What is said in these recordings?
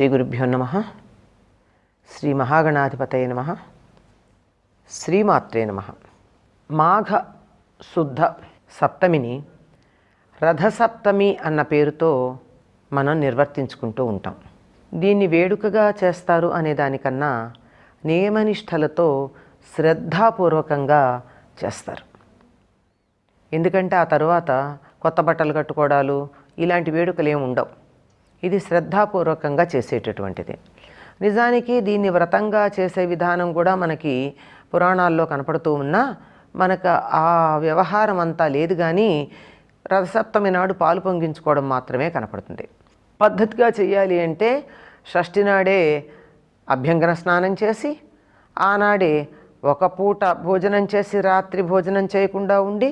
శ్రీ గురుభ్యో నమ. శ్రీ మహాగణాధిపతయ నమ. శ్రీమాత్రే నమ. మాఘ శుద్ధ సప్తమిని రథసప్తమి అన్న పేరుతో మనం నిర్వర్తించుకుంటూ ఉంటాం. దీన్ని వేడుకగా చేస్తారు అనే దానికన్నా నియమనిష్టలతో శ్రద్ధాపూర్వకంగా చేస్తారు. ఎందుకంటే ఆ తర్వాత కొత్త బట్టలు కట్టుకోవడాలు ఇలాంటి వేడుకలు ఏమి ఉండవు. ఇది శ్రద్ధాపూర్వకంగా చేసేటటువంటిది. నిజానికి దీన్ని వ్రతంగా చేసే విధానం కూడా మనకి పురాణాల్లో కనపడుతూ ఉన్నా మనకు ఆ వ్యవహారం అంతా లేదు కానీ రథసప్తమి నాడు పాలు పొంగించుకోవడం మాత్రమే కనపడుతుంది. పద్ధతిగా చేయాలి అంటే షష్ఠి నాడే అభ్యంగన స్నానం చేసి ఆనాడే ఒక పూట భోజనం చేసి రాత్రి భోజనం చేయకుండా ఉండి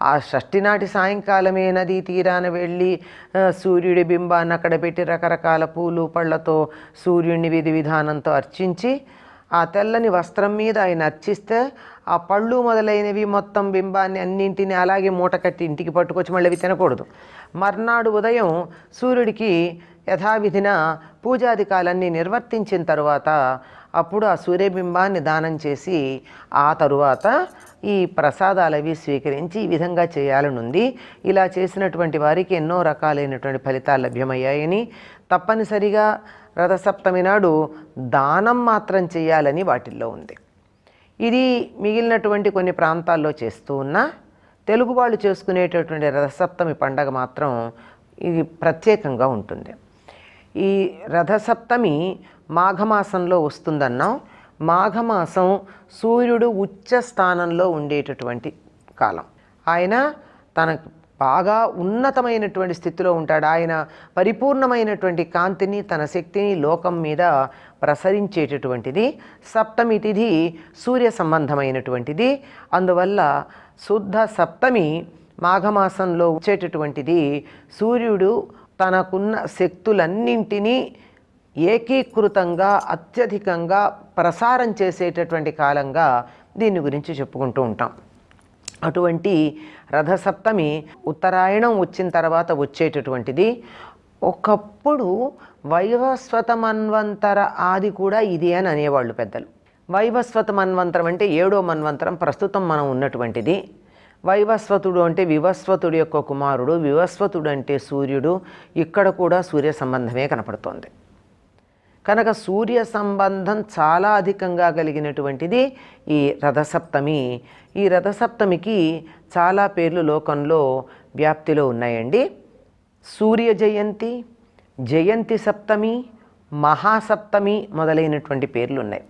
ఆ షష్టి నాటి సాయంకాలమే నదీ తీరాన వెళ్ళి సూర్యుడి బింబాన్ని అక్కడ పెట్టి రకరకాల పూలు పళ్ళతో సూర్యుడిని విధి విధానంతో అర్చించి ఆ తెల్లని వస్త్రం మీద ఆయన అర్చిస్తే ఆ పళ్ళు మొదలైనవి మొత్తం బింబాన్ని అన్నింటిని అలాగే మూట కట్టి ఇంటికి పట్టుకొచ్చి మళ్ళీ అవి తినకూడదు. మర్నాడు ఉదయం సూర్యుడికి యథావిధిన పూజాధికాలన్నీ నిర్వర్తించిన తరువాత అప్పుడు ఆ సూర్యబింబాన్ని దానం చేసి ఆ తరువాత ఈ ప్రసాదాలు అవి స్వీకరించి ఈ విధంగా చేయాలనుంది. ఇలా చేసినటువంటి వారికి ఎన్నో రకాలైనటువంటి ఫలితాలు లభ్యమయ్యాయని తప్పనిసరిగా రథసప్తమి నాడు దానం మాత్రం చేయాలని వాటిల్లో ఉంది. ఇది మిగిలినటువంటి కొన్ని ప్రాంతాల్లో చేస్తూ ఉన్నా తెలుగు వాళ్ళు చేసుకునేటటువంటి రథసప్తమి పండగ మాత్రం ఇది ప్రత్యేకంగా ఉంటుంది. ఈ రథసప్తమి మాఘమాసంలో వస్తుందన్నాం. మాఘమాసం సూర్యుడు ఉచ్చ స్థానంలో ఉండేటటువంటి కాలం. ఆయన తన బాగా ఉన్నతమైనటువంటి స్థితిలో ఉంటాడు. ఆయన పరిపూర్ణమైనటువంటి కాంతిని తన శక్తిని లోకం మీద ప్రసరించేటటువంటిది. సప్తమి తిథి సూర్య సంబంధమైనటువంటిది. అందువల్ల శుద్ధ సప్తమి మాఘమాసంలో వచ్చేటటువంటిది. సూర్యుడు తనకున్న శక్తులన్నింటినీ ఏకీకృతంగా అత్యధికంగా ప్రసారం చేసేటటువంటి కాలంగా దీని గురించి చెప్పుకుంటూ ఉంటాం. అటువంటి రథసప్తమి ఉత్తరాయణం వచ్చిన తర్వాత వచ్చేటటువంటిది. ఒకప్పుడు వైవస్వత మన్వంతర ఆది కూడా ఇది అని అనేవాళ్ళు పెద్దలు. వైవస్వత మన్వంతరం అంటే ఏడో మన్వంతరం ప్రస్తుతం మనం ఉన్నటువంటిది. వైవస్వతుడు అంటే వివస్వతుడు యొక్క కుమారుడు వివస్వతుడు అంటే సూర్యుడు ఇక్కడ కూడా సూర్య సంబంధమే కనపడుతోంది. కనుక సూర్య సంబంధం చాలా అధికంగా కలిగినటువంటిది ఈ రథసప్తమి. ఈ రథసప్తమికి చాలా పేర్లు లోకంలో వ్యాప్తిలో ఉన్నాయండి. సూర్య జయంతి జయంతి సప్తమి మహాసప్తమి మొదలైనటువంటి పేర్లు ఉన్నాయి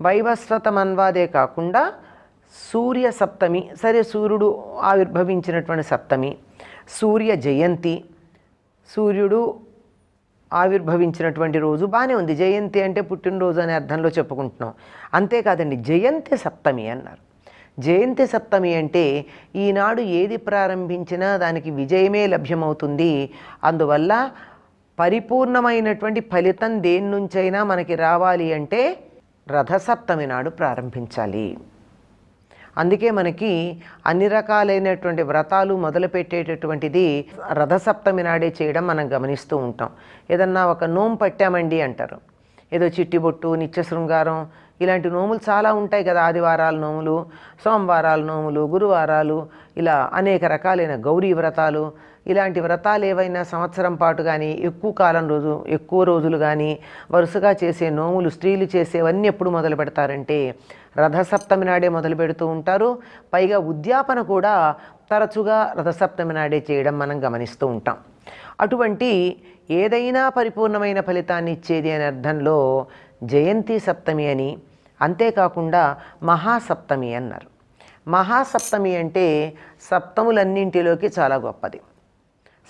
వైవస్వత మన్వాదే కాకుండా సూర్య సప్తమి సరే సూర్యుడు ఆవిర్భవించినటువంటి సప్తమి సూర్య జయంతి సూర్యుడు ఆవిర్భవించినటువంటి రోజు బాగానే ఉంది. జయంతి అంటే పుట్టినరోజు అనే అర్థంలో చెప్పుకుంటున్నాం. అంతేకాదండి జయంతి సప్తమి అన్నారు. జయంతి సప్తమి అంటే ఈనాడు ఏది ప్రారంభించినా దానికి విజయమే లభ్యమవుతుంది. అందువల్ల పరిపూర్ణమైనటువంటి ఫలితం దేని నుంచైనా మనకి రావాలి అంటే రథసప్తమి నాడు ప్రారంభించాలి. అందుకే మనకి అన్ని రకాలైనటువంటి వ్రతాలు మొదలుపెట్టేటటువంటిది రథసప్తమి నాడే చేయడం మనం గమనిస్తూ ఉంటాం. ఏదన్నా ఒక నోము పట్టామండి అంటారు. ఏదో చిట్టిబొట్టు నిత్య శృంగారం ఇలాంటి నోములు చాలా ఉంటాయి కదా ఆదివారాల నోములు సోమవారాల నోములు గురువారాలు ఇలా అనేక రకాలైన గౌరీ వ్రతాలు ఇలాంటి వ్రతాలు ఏవైనా సంవత్సరం పాటు కానీ ఎక్కువ కాలం రోజు ఎక్కువ రోజులు కానీ వరుసగా చేసే నోములు స్త్రీలు చేసేవన్నీ ఎప్పుడు మొదలు పెడతారంటే రథసప్తమి నాడే మొదలు పెడుతూ ఉంటారు. పైగా ఉద్యాపన కూడా తరచుగా రథసప్తమి నాడే చేయడం మనం గమనిస్తూ ఉంటాం. అటువంటి ఏదైనా పరిపూర్ణమైన ఫలితాన్ని ఇచ్చేది అనే అర్థంలో జయంతి సప్తమి అని అంతేకాకుండా మహాసప్తమి అన్నారు. మహాసప్తమి అంటే సప్తములన్నింటిలోకి చాలా గొప్పది.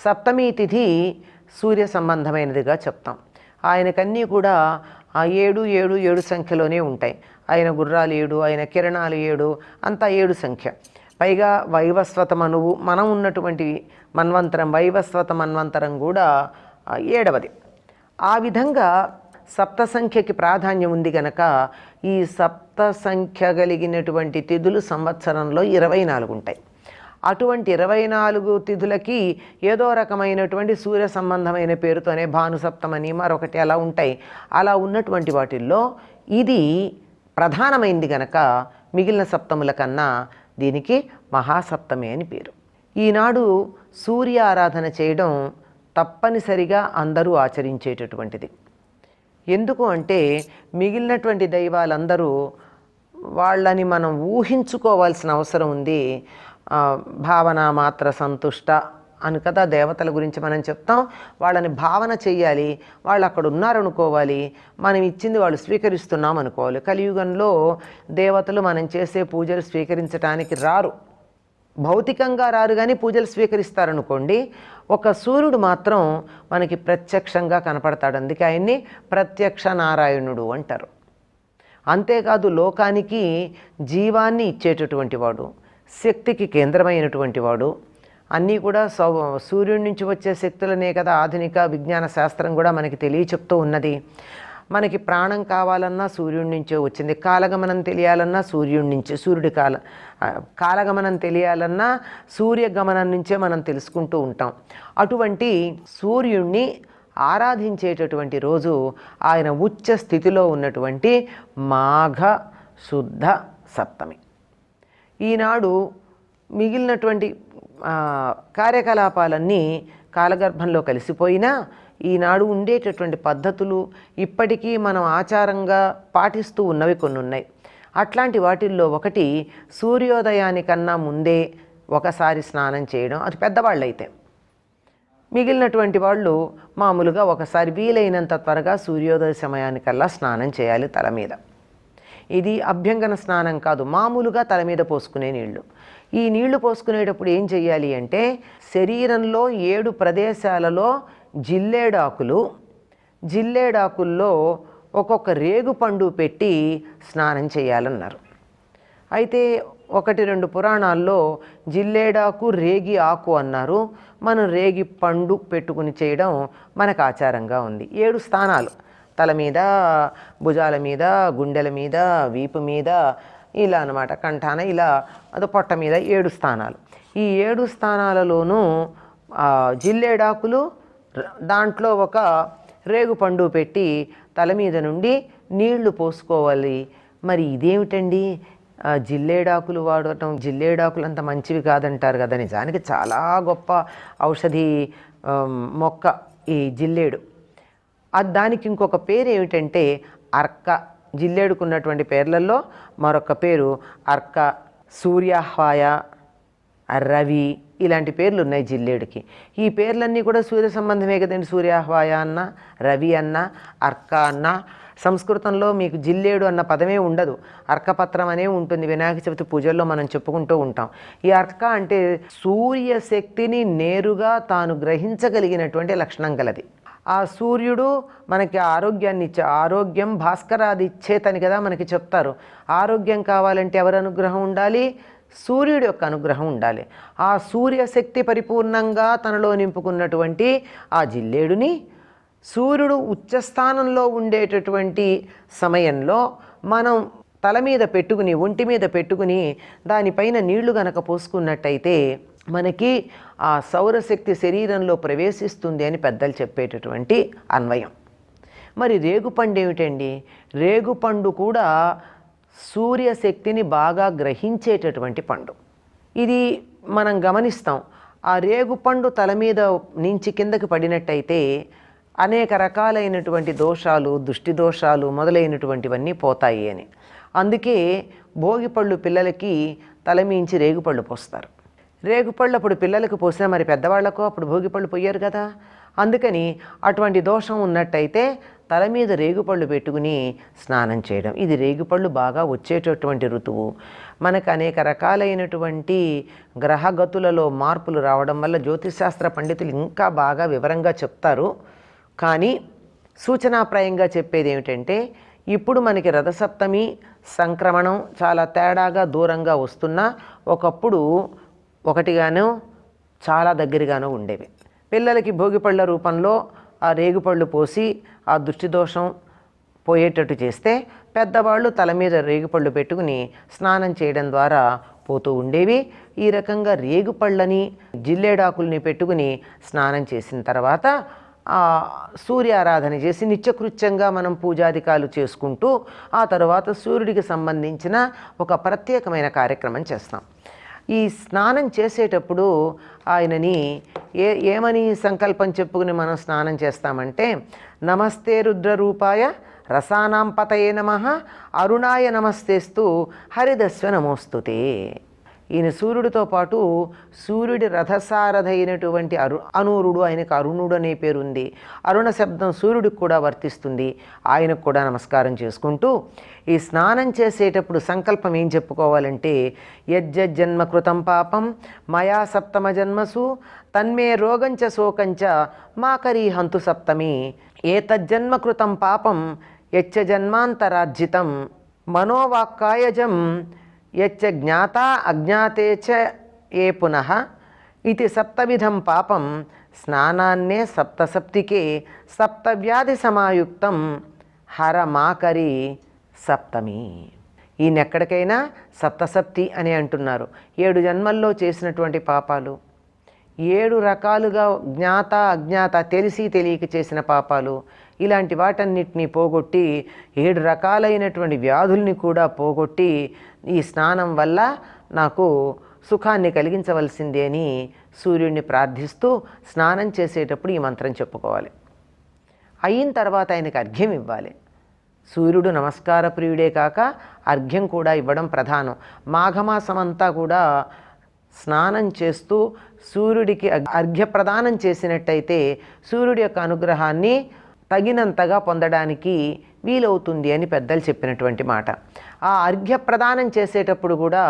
సప్తమి తిథి సూర్య సంబంధమైనదిగా చెప్తాం. ఆయనకన్నీ కూడా ఆ ఏడు ఏడు ఏడు సంఖ్యలోనే ఉంటాయి. ఆయన గుర్రాలు ఏడు ఆయన కిరణాలు ఏడు అంతా ఏడు సంఖ్య. పైగా వైవస్వత మనువు మనం ఉన్నటువంటి మన్వంతరం వైవస్వత మన్వంతరం కూడా ఏడవది. ఆ విధంగా సప్త సంఖ్యకి ప్రాధాన్యం ఉంది గనక ఈ సప్త సంఖ్య కలిగినటువంటి తిథులు సంవత్సరంలో ఇరవై నాలుగు ఉంటాయి. అటువంటి ఇరవై నాలుగు తిథులకి ఏదో రకమైనటువంటి సూర్య సంబంధమైన పేరుతోనే భానుసప్తమని మరొకటి అలా ఉంటాయి. అలా ఉన్నటువంటి వాటిల్లో ఇది ప్రధానమైంది గనక మిగిలిన సప్తముల కన్నా దీనికి మహాసప్తమి అని పేరు. ఈనాడు సూర్య ఆరాధన చేయడం తప్పనిసరిగా అందరూ ఆచరించేటటువంటిది. ఎందుకు అంటే మిగిలినటువంటి దైవాలందరూ వాళ్ళని మనం ఊహించుకోవాల్సిన అవసరం ఉంది. భావన మాత్ర సంతుష్ట అని కదా దేవతల గురించి మనం చెప్తాం. వాళ్ళని భావన చెయ్యాలి వాళ్ళు అక్కడ ఉన్నారనుకోవాలి మనం ఇచ్చింది వాళ్ళు స్వీకరిస్తున్నాం అనుకోవాలి. కలియుగంలో దేవతలు మనం చేసే పూజలు స్వీకరించడానికి రారు. భౌతికంగా రారు కానీ పూజలు స్వీకరిస్తారనుకోండి ఒక సూర్యుడు మాత్రం మనకి ప్రత్యక్షంగా కనపడతాడు. అందుకే ఆయన్ని ప్రత్యక్ష నారాయణుడు అంటారు. అంతేకాదు లోకానికి జీవాన్ని ఇచ్చేటటువంటి వాడు. శక్తికి కేంద్రమైనటువంటి వాడు. అన్నీ కూడా సౌ సూర్యుడి నుంచి వచ్చే శక్తులనే కదా ఆధునిక విజ్ఞాన శాస్త్రం కూడా మనకి తెలియచెప్తూ ఉన్నది. మనకి ప్రాణం కావాలన్నా సూర్యుడి నుంచే వచ్చింది. కాలగమనం తెలియాలన్నా సూర్యుడి నుంచే సూర్యుడి కాల కాలగమనం తెలియాలన్నా సూర్యగమనం నుంచే మనం తెలుసుకుంటూ ఉంటాం. అటువంటి సూర్యుణ్ణి ఆరాధించేటటువంటి రోజు ఆయన ఉచ్చ స్థితిలో ఉన్నటువంటి మాఘ శుద్ధ సప్తమి. ఈనాడు మిగిలినటువంటి కార్యకలాపాలన్నీ కాలగర్భంలో కలిసిపోయినా ఈనాడు ఉండేటటువంటి పద్ధతులు ఇప్పటికీ మనం ఆచారంగా పాటిస్తూ ఉన్నవి కొన్ని ఉన్నాయి అట్లాంటి వాటిల్లో ఒకటి సూర్యోదయానికన్నా ముందే ఒకసారి స్నానం చేయడం అది పెద్దవాళ్ళైతే. మిగిలినటువంటి వాళ్ళు మామూలుగా ఒకసారి వీలైనంత త్వరగా సూర్యోదయ సమయానికల్లా స్నానం చేయాలి తల మీద. ఇది అభ్యంగన స్నానం కాదు మామూలుగా తల మీద పోసుకునే నీళ్ళు. ఈ నీళ్ళు పోసుకునేటప్పుడు ఏం చెయ్యాలి అంటే శరీరంలో ఏడు ప్రదేశాలలో జిల్లేడాకులు జిల్లేడాకుల్లో ఒక్కొక్క రేగు పండు పెట్టి స్నానం చేయాలన్నారు అయితే ఒకటి రెండు పురాణాల్లో జిల్లేడాకు రేగి ఆకు అన్నారు. మనం రేగి పండు పెట్టుకుని చేయడం మనకు ఆచారంగా ఉంది. ఏడు స్థానాలు. తల మీద భుజాల మీద గుండెల మీద వీపు మీద ఇలా అన్నమాట. కంఠాన ఇలా అది పొట్ట మీద ఏడు స్థానాలు. ఈ ఏడు స్థానాలలోనూ జిల్లేడాకులు దాంట్లో ఒక రేగు పండు పెట్టి తల మీద నుండి నీళ్ళు పోసుకోవాలి. మరి ఇదేమిటండి? జిల్లేడాకులు వాడటం జిల్లేడాకులు అంత మంచివి కాదంటారు కదా నిజానికి చాలా గొప్ప ఔషధి మొక్క ఈ జిల్లేడు. దానికి ఇంకొక పేరు ఏమిటంటే అర్క. జిల్లేడుకున్నటువంటి పేర్లలో మరొక పేరు అర్క సూర్యాహ్వాయ రవి ఇలాంటి పేర్లు ఉన్నాయి జిల్లేడుకి. ఈ పేర్లన్నీ కూడా సూర్య సంబంధమే కదండి సూర్యాహ్వాయ అన్న రవి అన్న అర్క అన్న. సంస్కృతంలో మీకు జిల్లేడు అన్న పదమే ఉండదు. అర్కపత్రం అనే ఉంటుంది. వినాయక చవితి పూజల్లో మనం చెప్పుకుంటూ ఉంటాం. ఈ అర్క అంటే సూర్యశక్తిని నేరుగా తాను గ్రహించగలిగినటువంటి లక్షణం గలది. ఆ సూర్యుడు మనకి ఆరోగ్యాన్ని ఇచ్చే ఆరోగ్యం భాస్కరాది ఇచ్చేతని కదా మనకి చెప్తారు. ఆరోగ్యం కావాలంటే ఎవరి అనుగ్రహం ఉండాలి? సూర్యుడి యొక్క అనుగ్రహం ఉండాలి. ఆ సూర్యశక్తి పరిపూర్ణంగా తనలో నింపుకున్నటువంటి ఆ జిల్లేడుని సూర్యుడు ఉచ్చస్థానంలో ఉండేటటువంటి సమయంలో మనం తల మీద పెట్టుకుని ఒంటి మీద పెట్టుకుని దానిపైన నీళ్ళు గనక పోసుకున్నట్టయితే మనకి ఆ సౌరశక్తి శరీరంలో ప్రవేశిస్తుంది అని పెద్దలు చెప్పేటటువంటి అన్వయం. మరి రేగుపండు ఏమిటండి? రేగుపండు కూడా సూర్యశక్తిని బాగా గ్రహించేటటువంటి పండు. ఇది మనం గమనిస్తాం. ఆ రేగుపండు తల మీద నుంచి కిందకి పడినట్టయితే అనేక రకాలైనటువంటి దోషాలు దుష్టి దోషాలు మొదలైనటువంటివన్నీ పోతాయి అని. అందుకే భోగిపళ్ళు పిల్లలకి తలమీంచి రేగుపళ్ళు పోస్తారు. రేగుపళ్ళు అప్పుడు పిల్లలకు పోసినా మరి పెద్దవాళ్ళకు అప్పుడు భోగిపళ్ళు పోయారు కదా. అందుకని అటువంటి దోషం ఉన్నట్టయితే తల మీద రేగుపళ్ళు పెట్టుకుని స్నానం చేయడం. ఇది రేగుపళ్ళు బాగా వచ్చేటటువంటి ఋతువు. మనకు అనేక రకాలైనటువంటి గ్రహగతులలో మార్పులు రావడం వల్ల జ్యోతిశాస్త్ర పండితులు ఇంకా బాగా వివరంగా చెప్తారు. కానీ సూచనాప్రాయంగా చెప్పేది ఏమిటంటే ఇప్పుడు మనకి రథసప్తమి సంక్రమణం చాలా తేడాగా దూరంగా వస్తున్నా ఒకప్పుడు ఒకటిగాను చాలా దగ్గరగాను ఉండేవి. పిల్లలకి భోగిపళ్ళ రూపంలో ఆ రేగుపళ్ళు పోసి ఆ దృష్టిదోషం పోయేటట్టు చేస్తే పెద్దవాళ్ళు తల మీద రేగుపళ్ళు పెట్టుకుని స్నానం చేయడం ద్వారా పోతూ ఉండేవి. ఈ రకంగా రేగుపళ్ళని జిల్లేడాకుల్ని పెట్టుకుని స్నానం చేసిన తర్వాత సూర్యారాధన సూర్య ఆరాధన చేసి నిత్యకృత్యంగా మనం పూజాధికాలు చేసుకుంటూ ఆ తర్వాత సూర్యుడికి సంబంధించిన ఒక ప్రత్యేకమైన కార్యక్రమం చేస్తాం. ఈ స్నానం చేసేటప్పుడు ఆయనని ఏ ఏమని సంకల్పం చెప్పుకుని మనం స్నానం చేస్తామంటే నమస్తే రుద్రరూపాయ రసానాం పతయే నమ అరుణాయ నమస్తేస్తూ హరిదస్వ నమోస్తుతే. ఈయన సూర్యుడితో పాటు సూర్యుడి రథసారథ అయినటువంటి అరు అనూరుడు ఆయనకు అరుణుడు అనే పేరుంది. అరుణ శబ్దం సూర్యుడికి కూడా వర్తిస్తుంది. ఆయనకు కూడా నమస్కారం చేసుకుంటూ ఈ స్నానం చేసేటప్పుడు సంకల్పం ఏం చెప్పుకోవాలంటే యజ్జన్మ కృతం పాపం మయా సప్తమ జన్మసు తన్మే రోగంచ శోకంచ మాకరీ హంతు సప్తమి. ఏ తజ్జన్మకృతం పాపం యచ్చ జన్మాంతరార్జితం మనోవాక్కాయజం యచ్చ జ్ఞాత అజ్ఞాతే చ ఏ పునః ఇది సప్తవిధం పాపం స్నానాన్నే సప్తసప్తికే సప్తవ్యాధి సమాయుక్తం హరమాకరి సప్తమి. ఈయనెక్కడికైనా సప్తసప్తి అని అంటున్నారు. ఏడు జన్మల్లో చేసినటువంటి పాపాలు ఏడు రకాలుగా జ్ఞాత అజ్ఞాత తెలిసి తెలియక చేసిన పాపాలు ఇలాంటి వాటన్నిటినీ పోగొట్టి ఏడు రకాలైనటువంటి వ్యాధుల్ని కూడా పోగొట్టి ఈ స్నానం వల్ల నాకు సుఖాన్ని కలిగించవలసిందే అని సూర్యుడిని ప్రార్థిస్తూ స్నానం చేసేటప్పుడు ఈ మంత్రం చెప్పుకోవాలి. అయిన తర్వాత ఆయనకి అర్ఘ్యం ఇవ్వాలి. సూర్యుడు నమస్కార ప్రియుడే కాక అర్ఘ్యం కూడా ఇవ్వడం ప్రధానం. మాఘమాసం అంతా కూడా స్నానం చేస్తూ సూర్యుడికి అగ్- అర్ఘ్య ప్రదానం చేసినట్టయితే సూర్యుడి యొక్క అనుగ్రహాన్ని తగినంతగా పొందడానికి వీలవుతుంది అని పెద్దలు చెప్పినటువంటి మాట. ఆ అర్ఘ్య ప్రదానం చేసేటప్పుడు కూడా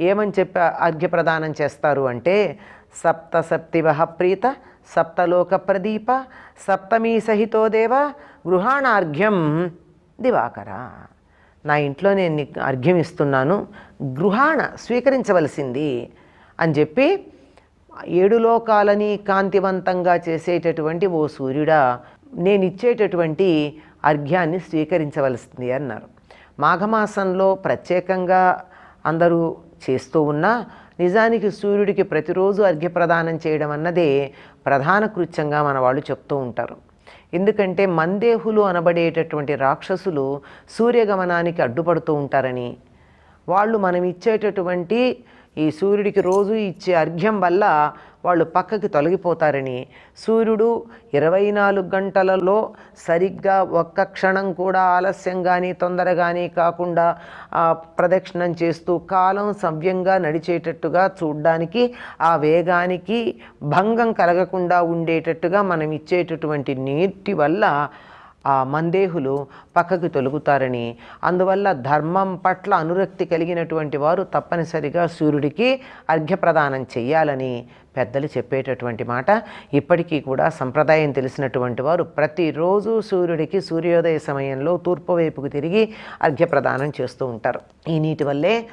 ఏమని చెప్పి అర్ఘ్య ప్రదానం చేస్తారు అంటే సప్త సప్తివహ ప్రీత సప్తలోక ప్రదీప సప్తమీ సహితో దేవ గృహాణార్ఘ్యం దివాకర. నా ఇంట్లో నేను నీకు అర్ఘ్యం ఇస్తున్నాను గృహాణ స్వీకరించవలసింది అని చెప్పి ఏడు లోకాలని కాంతివంతంగా చేసేటటువంటి ఓ సూర్యుడా నేను ఇచ్చేటటువంటి అర్ఘ్యాన్ని స్వీకరించవలసింది అన్నారు. మాఘమాసంలో ప్రత్యేకంగా అందరూ చేస్తూ ఉన్నా నిజానికి సూర్యుడికి ప్రతిరోజు అర్ఘ్యప్రదానం చేయడం అన్నదే ప్రధాన కృత్యంగా మన వాళ్ళు చెప్తూ ఉంటారు. ఎందుకంటే మందేహులు అనబడేటటువంటి రాక్షసులు సూర్యగమనానికి అడ్డుపడుతూ ఉంటారని వాళ్ళు మనం ఇచ్చేటటువంటి ఈ సూర్యుడికి రోజు ఇచ్చే అర్ఘ్యం వల్ల వాళ్ళు పక్కకి తొలగిపోతారని. సూర్యుడు ఇరవై నాలుగు గంటలలో సరిగ్గా ఒక్క క్షణం కూడా ఆలస్యం కానీ తొందరగాని కాకుండా ప్రదక్షిణం చేస్తూ కాలం సవ్యంగా నడిచేటట్టుగా చూడ్డానికి ఆ వేగానికి భంగం కలగకుండా ఉండేటట్టుగా మనం ఇచ్చేటటువంటి నీటి వల్ల ఆ మందేహులు పక్కకి తొలుగుతారని. అందువల్ల ధర్మం పట్ల అనురక్తి కలిగినటువంటి వారు తప్పనిసరిగా సూర్యుడికి అర్ఘ్యప్రదానం చెయ్యాలని పెద్దలు చెప్పేటటువంటి మాట. ఇప్పటికీ కూడా సంప్రదాయం తెలిసినటువంటి వారు ప్రతిరోజు సూర్యుడికి సూర్యోదయ సమయంలో తూర్పు వైపుకు తిరిగి అర్ఘ్యప్రదానం చేస్తూ ఉంటారు. ఈ నీటి వల్లే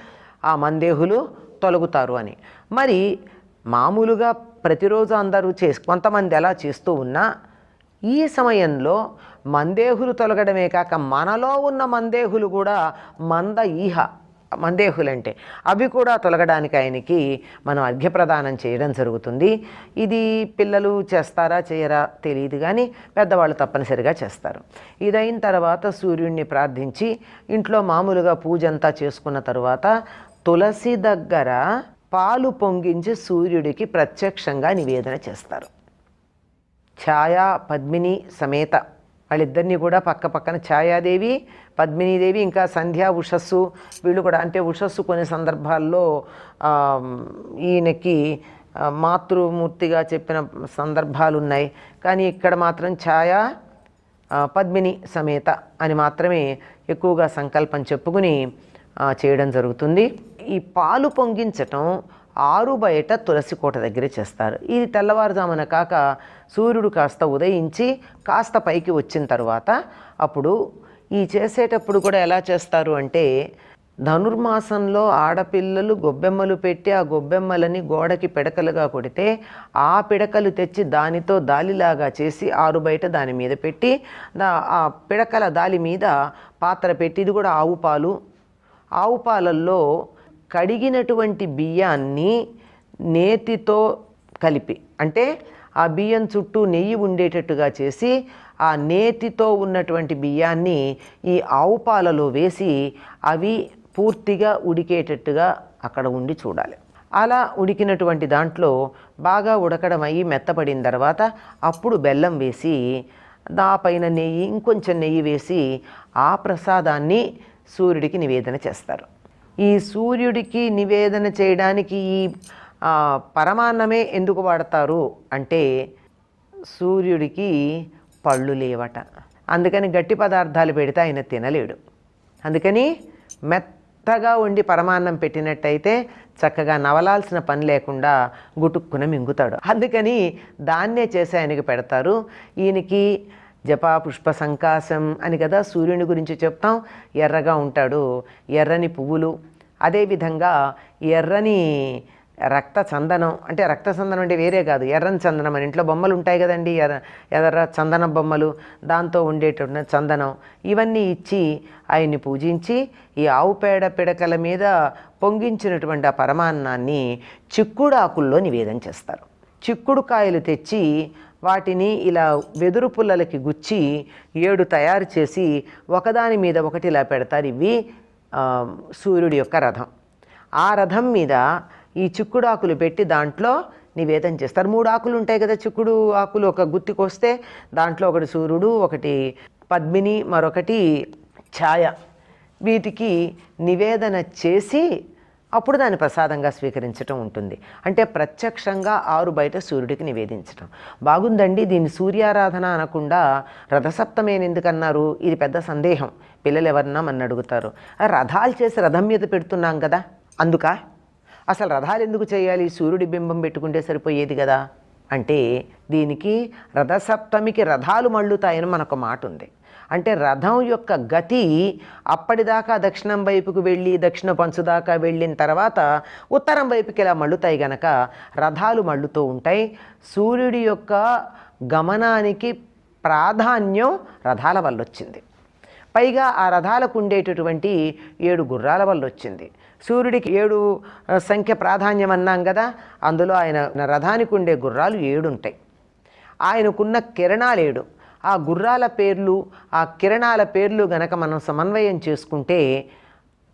ఆ మందేహులు తొలగుతారు అని. మరి మామూలుగా ప్రతిరోజు అందరూ చేసి కొంతమంది ఎలా చేస్తూ ఉన్నా ఈ సమయంలో మందేహులు తొలగడమే కాక మనలో ఉన్న మందేహులు కూడా మంద ఈహ మందేహులంటే. అవి కూడా తొలగడానికి ఆయనకి మనం అర్ఘ్యప్రదానం చేయడం జరుగుతుంది. ఇది పిల్లలు చేస్తారా చేయరా తెలియదు కానీ పెద్దవాళ్ళు తప్పనిసరిగా చేస్తారు. ఇదైన తర్వాత సూర్యుడిని ప్రార్థించి ఇంట్లో మామూలుగా పూజ అంతా చేసుకున్న తర్వాత తులసి దగ్గర పాలు పొంగించి సూర్యుడికి ప్రత్యక్షంగా నివేదన చేస్తారు. ఛాయా పద్మిని సమేత. వాళ్ళిద్దరినీ కూడా పక్క పక్కన ఛాయాదేవి పద్మినీదేవి ఇంకా సంధ్యా ఉషస్సు వీళ్ళు కూడా అంటే ఉషస్సు కొన్ని సందర్భాల్లో ఈయనకి మాతృమూర్తిగా చెప్పిన సందర్భాలు ఉన్నాయి కానీ ఇక్కడ మాత్రం ఛాయా పద్మిని సమేత అని మాత్రమే ఎక్కువగా సంకల్పం చెప్పుకుని చేయడం జరుగుతుంది. ఈ పాలు పొంగించటం ఆరు బయట తులసి కోట దగ్గరే చేస్తారు. ఇది తెల్లవారుజామున కాక సూర్యుడు కాస్త ఉదయించి కాస్త పైకి వచ్చిన తర్వాత అప్పుడు ఈ చేసేటప్పుడు కూడా ఎలా చేస్తారు అంటే ధనుర్మాసంలో ఆడపిల్లలు గొబ్బెమ్మలు పెట్టి ఆ గొబ్బెమ్మలని గోడకి పిడకలుగా కొడితే ఆ పిడకలు తెచ్చి దానితో దాలిలాగా చేసి ఆరు బయట దాని మీద పెట్టి ఆ పిడకల దాలి మీద పాత్ర పెట్టి ఇది కూడా ఆవు పాలు. ఆవు పాలల్లో కడిగినటువంటి బియ్యాన్ని నేతితో కలిపి అంటే ఆ బియ్యం చుట్టూ నెయ్యి ఉండేటట్టుగా చేసి ఆ నేతితో ఉన్నటువంటి బియ్యాన్ని ఈ ఆవు పాలలో వేసి అవి పూర్తిగా ఉడికేటట్టుగా అక్కడ ఉండి చూడాలి. అలా ఉడికినటువంటి దాంట్లో బాగా ఉడకడం అయ్యి మెత్తపడిన తర్వాత అప్పుడు బెల్లం వేసి దా పైన నెయ్యి ఇంకొంచెం నెయ్యి వేసి ఆ ప్రసాదాన్ని సూర్యుడికి నివేదన చేస్తారు. ఈ సూర్యుడికి నివేదన చేయడానికి ఈ పరమాన్నమే ఎందుకు వాడతారు అంటే సూర్యుడికి పళ్ళు లేవట. అందుకని గట్టి పదార్థాలు పెడితే ఆయన తినలేడు. అందుకని మెత్తగా ఉండి పరమాన్నం పెట్టినట్టయితే చక్కగా నవలాల్సిన పని లేకుండా గుటుక్కున మింగుతాడు. అందుకని దాన్నే చేసి ఆయనకి పెడతారు. ఈయనకి జపా పుష్ప సంకాశం అని కదా సూర్యుని గురించి చెప్తాం. ఎర్రగా ఉంటాడు. ఎర్రని పువ్వులు. అదేవిధంగా ఎర్రని రక్త చందనం అంటే రక్త చందనం అంటే వేరే కాదు ఎర్రని చందనం అని. ఇంట్లో బొమ్మలు ఉంటాయి కదండి ఎర్ర ఎర్ర చందన బొమ్మలు. దాంతో ఉండేటువంటి చందనం. ఇవన్నీ ఇచ్చి ఆయన్ని పూజించి ఈ ఆవు పేడ పిడకల మీద పొంగించినటువంటి ఆ పరమాన్నాన్ని చిక్కుడు ఆకుల్లో నివేదం చేస్తారు. చిక్కుడు కాయలు తెచ్చి వాటిని ఇలా వెదురు పుల్లలకి గుచ్చి ఏడు తయారు చేసి ఒకదాని మీద ఒకటి ఇలా పెడతారు. ఇవి సూర్యుడి యొక్క రథం. ఆ రథం మీద ఈ చిక్కుడు ఆకులు పెట్టి దాంట్లో నివేదన చేస్తారు. మూడు ఆకులు ఉంటాయి కదా చిక్కుడు ఆకులు. ఒక గుత్తికొస్తే దాంట్లో ఒకటి సూర్యుడు ఒకటి పద్మిని మరొకటి ఛాయ. వీటికి నివేదన చేసి అప్పుడు దాన్ని ప్రసాదంగా స్వీకరించటం ఉంటుంది. అంటే ప్రత్యక్షంగా ఆరు బయట సూర్యుడికి నివేదించటం. బాగుందండి దీన్ని సూర్యారాధన అనకుండా రథసప్తమేని ఎందుకన్నారు? ఇది పెద్ద సందేహం. పిల్లలు ఎవరన్నా మన అడుగుతారు రథాలు చేసి రథం మీద పెడుతున్నాం కదా. అందుక? అసలు రథాలు ఎందుకు చేయాలి? సూర్యుడి బింబం పెట్టుకుంటే సరిపోయేది కదా? అంటే దీనికి రథసప్తమికి రథాలు మళ్ళుతాయని మనకు మాట ఉంది అంటే రథం యొక్క గతి అప్పటిదాకా దక్షిణం వైపుకు వెళ్ళి దక్షిణ పంచు దాకా వెళ్ళిన తర్వాత ఉత్తరం వైపుకి ఇలా మళ్ళుతాయి గనక రథాలు మళ్ళుతూ ఉంటాయి. సూర్యుడి యొక్క గమనానికి ప్రాధాన్యం రథాల వల్ల వచ్చింది పైగా ఆ రథాలకు ఉండేటటువంటి ఏడు గుర్రాల వల్ల వచ్చింది సూర్యుడికి ఏడు సంఖ్య ప్రాధాన్యం అన్నాం కదా అందులో ఆయన రథానికి ఉండే గుర్రాలు ఏడుంటాయి. ఆయనకున్న కిరణాలు ఏడు ఆ గుర్రాల పేర్లు ఆ కిరణాల పేర్లు గనక మనం సమన్వయం చేసుకుంటే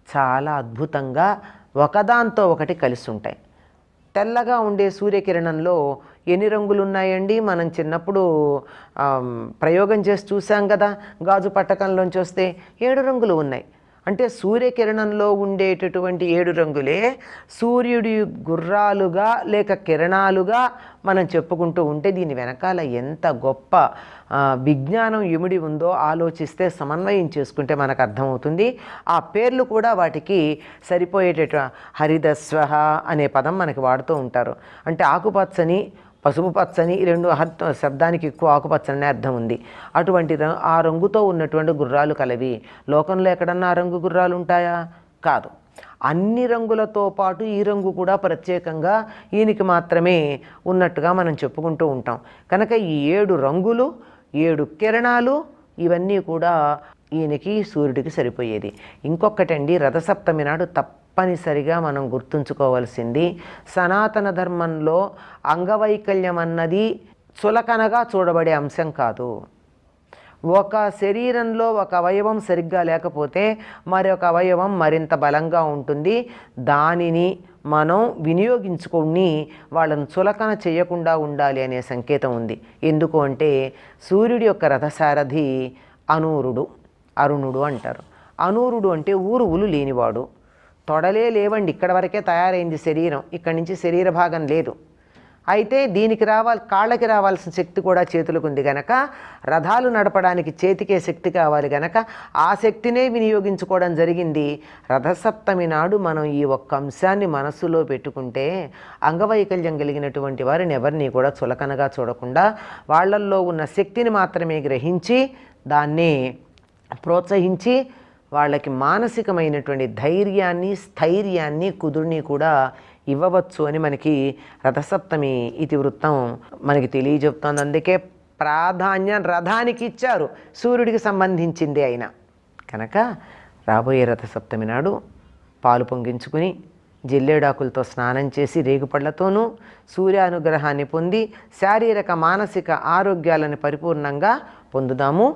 చాలా అద్భుతంగా ఒకదాంతో ఒకటి కలిసి ఉంటాయి తెల్లగా ఉండే సూర్యకిరణంలో ఎన్ని రంగులు ఉన్నాయండి మనం చిన్నప్పుడు ప్రయోగం చేసి చూసాం కదా గాజు పట్టకంలోంచి వస్తే ఏడు రంగులు ఉన్నాయి. అంటే సూర్యకిరణంలో ఉండేటటువంటి ఏడు రంగులే సూర్యుడి గుర్రాలుగా లేక కిరణాలుగా మనం చెప్పుకుంటూ ఉంటే దీని వెనకాల ఎంత గొప్ప విజ్ఞానం ఇమిడి ఉందో ఆలోచిస్తే సమన్వయం చేసుకుంటే మనకు అర్థమవుతుంది. ఆ పేర్లు కూడా వాటికి సరిపోయేటట్టు హరిదస్వహ అనే పదం మనకి వాడుతూ ఉంటారు. అంటే ఆకుపచ్చని పసుపు పచ్చని ఈ రెండు శబ్దానికి ఎక్కువ ఆకుపచ్చని అనే అర్థం ఉంది. అటువంటి ఆ రంగుతో ఉన్నటువంటి గుర్రాలు కలవి. లోకంలో ఎక్కడన్నా ఆ రంగు గుర్రాలు ఉంటాయా? కాదు. అన్ని రంగులతో పాటు ఈ రంగు కూడా ప్రత్యేకంగా ఈయనకి మాత్రమే ఉన్నట్టుగా మనం చెప్పుకుంటూ ఉంటాం. కనుక ఈ ఏడు రంగులు ఏడు కిరణాలు ఇవన్నీ కూడా ఈయనకి సూర్యుడికి సరిపోయేది. ఇంకొకటండి రథసప్తమి నాడు తప్పనిసరిగా మనం గుర్తుంచుకోవాల్సింది సనాతన ధర్మంలో అంగవైకల్యం అన్నది చులకనగా చూడబడే అంశం కాదు. ఒక శరీరంలో ఒక అవయవం సరిగ్గా లేకపోతే మరొక అవయవం మరింత బలంగా ఉంటుంది. దానిని మనం వినియోగించుకొని వాళ్ళను చులకన చేయకుండా ఉండాలి అనే సంకేతం ఉంది. ఎందుకు అంటే సూర్యుడి యొక్క రథసారథి అనూరుడు అరుణుడు అంటారు. అనూరుడు అంటే ఊరువులు లేనివాడు. తొడలే లేవండి. ఇక్కడ వరకే తయారైంది శరీరం. ఇక్కడి నుంచి శరీర భాగం లేదు. అయితే దీనికి రావాలి కాళ్ళకి రావాల్సిన శక్తి కూడా చేతులకు ఉంది గనక రథాలు నడపడానికి చేతికే శక్తి కావాలి గనక ఆ శక్తినే వినియోగించుకోవడం జరిగింది. రథసప్తమి నాడు మనం ఈ ఒక్క అంశాన్ని మనస్సులో పెట్టుకుంటే అంగవైకల్యం కలిగినటువంటి వారిని ఎవరిని కూడా చులకనగా చూడకుండా వాళ్ళల్లో ఉన్న శక్తిని మాత్రమే గ్రహించి దాన్ని ప్రోత్సహించి వాళ్ళకి మానసికమైనటువంటి ధైర్యాన్ని స్థైర్యాన్ని కుదురుని కూడా ఇవ్వవచ్చు అని మనకి రథసప్తమి ఇతివృత్తం మనకి తెలియజెప్తోంది. అందుకే ప్రాధాన్యం రథానికి ఇచ్చారు. సూర్యుడికి సంబంధించింది అయినా కనుక రాబోయే రథసప్తమి నాడు పాలు పొంగించుకుని జిల్లేడాకులతో స్నానం చేసి రేగుపళ్ళతోనూ సూర్యానుగ్రహాన్ని పొంది శారీరక మానసిక ఆరోగ్యాలను పరిపూర్ణంగా పొందుదాము.